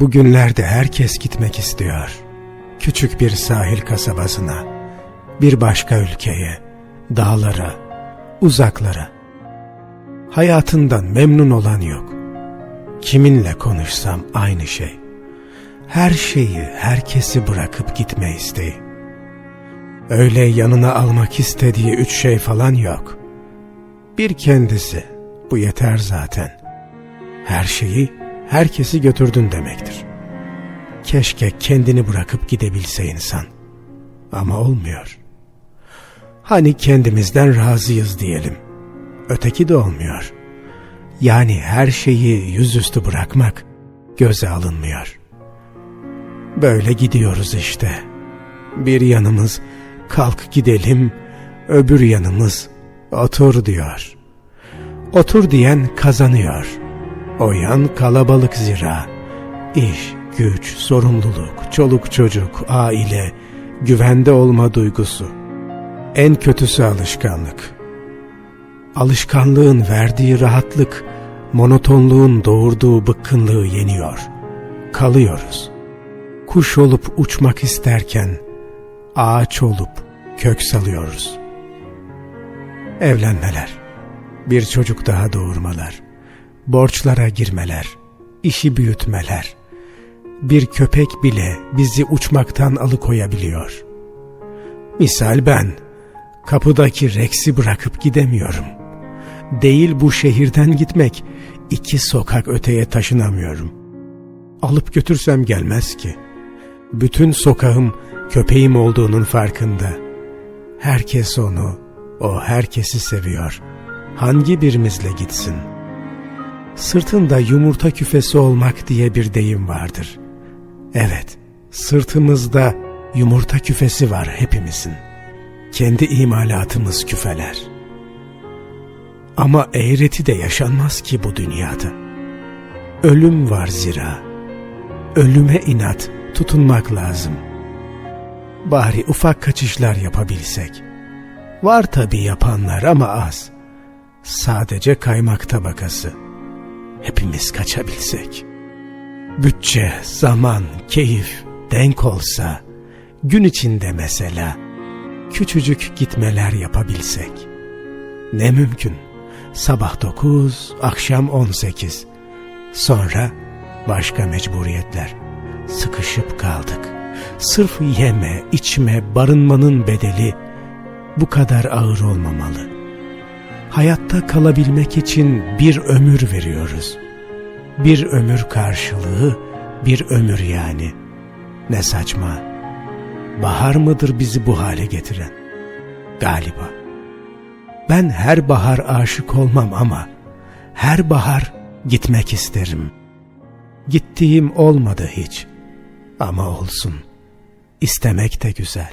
Bugünlerde herkes gitmek istiyor. Küçük bir sahil kasabasına, bir başka ülkeye, dağlara, uzaklara. Hayatından memnun olan yok. Kiminle konuşsam aynı şey. Her şeyi, herkesi bırakıp gitme isteği. Öyle yanına almak istediği üç şey falan yok. Bir kendisi, bu yeter zaten. Her şeyi, herkesi götürdün demektir. Keşke kendini bırakıp gidebilse insan. Ama olmuyor. Hani kendimizden razıyız diyelim. Öteki de olmuyor. Yani her şeyi yüzüstü bırakmak göze alınmıyor. Böyle gidiyoruz işte. Bir yanımız kalk gidelim, öbür yanımız otur diyor. Otur diyen kazanıyor. O yan kalabalık zira. İş, güç, sorumluluk, çoluk çocuk, aile, güvende olma duygusu. En kötüsü alışkanlık. Alışkanlığın verdiği rahatlık, monotonluğun doğurduğu bıkkınlığı yeniyor. Kalıyoruz. Kuş olup uçmak isterken, ağaç olup kök salıyoruz. Evlenmeler, bir çocuk daha doğurmalar, borçlara girmeler, işi büyütmeler, bir köpek bile bizi uçmaktan alıkoyabiliyor. Misal ben, kapıdaki Rex'i bırakıp gidemiyorum. Değil bu şehirden gitmek, iki sokak öteye taşınamıyorum. Alıp götürsem gelmez ki. Bütün sokağım köpeğim olduğunun farkında. Herkes onu, o herkesi seviyor. Hangi birimizle gitsin? Sırtında yumurta küfesi olmak diye bir deyim vardır. Evet, sırtımızda yumurta küfesi var hepimizin. Kendi imalatımız küfeler. Ama eğreti de yaşanmaz ki bu dünyada. Ölüm var zira. Ölüme inat tutunmak lazım. Bari ufak kaçışlar yapabilsek. Var tabi yapanlar ama az. Sadece kaymak tabakası. Hepimiz kaçabilsek. Bütçe, zaman, keyif denk olsa, gün içinde mesela küçücük gitmeler yapabilsek. Ne mümkün. Sabah dokuz, akşam on sekiz. Sonra başka mecburiyetler. Sıkışıp kaldık. Sırf yeme, içme, barınmanın bedeli bu kadar ağır olmamalı. Hayatta kalabilmek için bir ömür veriyoruz. Bir ömür karşılığı, bir ömür yani. Ne saçma. Bahar mıdır bizi bu hale getiren? Galiba. Ben her bahar aşık olmam ama her bahar gitmek isterim. Gittiğim olmadı hiç. Ama olsun. İstemek de güzel.